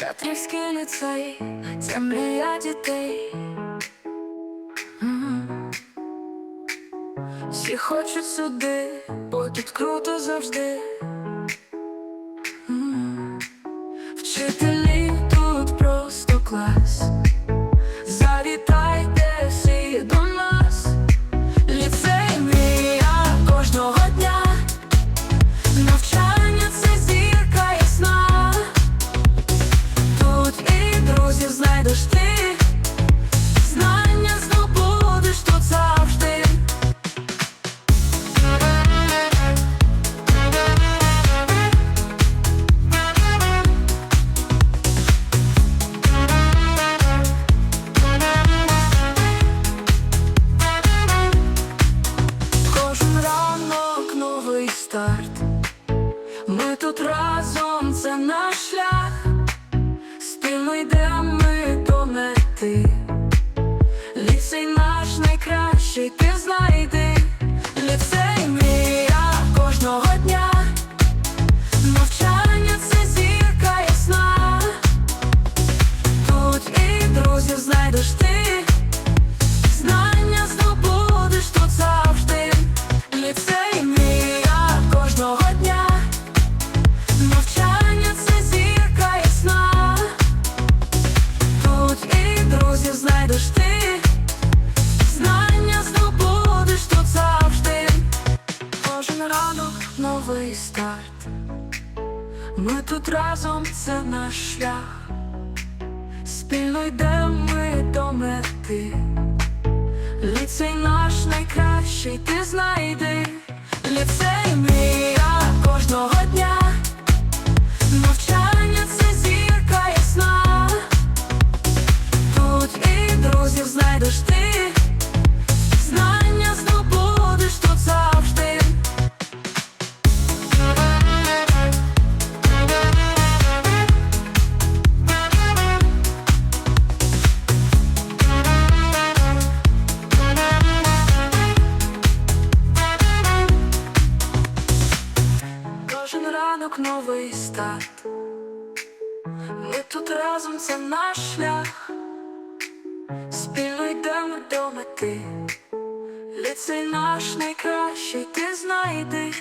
Петрівський лицей, це мрія дітей. Всі хочуть сюди, бо тут круто завжди. Вчителі тут просто клас. Знайдеш ти. Знання здобудеш тут завжди. Кожен ранок новий старт. Ми тут разом, це наш шлях. Мети. Ліцей наш найкращий, ти знайди. Ліцей мрія кожного дня. Навчання це зірка ясна. Тут і друзів знайдеш ти. Новий старт. Ми тут разом, це наш шлях. Спільно йдемо ми до мети. Ліцей наш найкращий, ти знайди. Ранок новий старт. Ми тут разом, це наш шлях. Спільно йдемо до мети. Ліцей наш найкращий, ти знайди.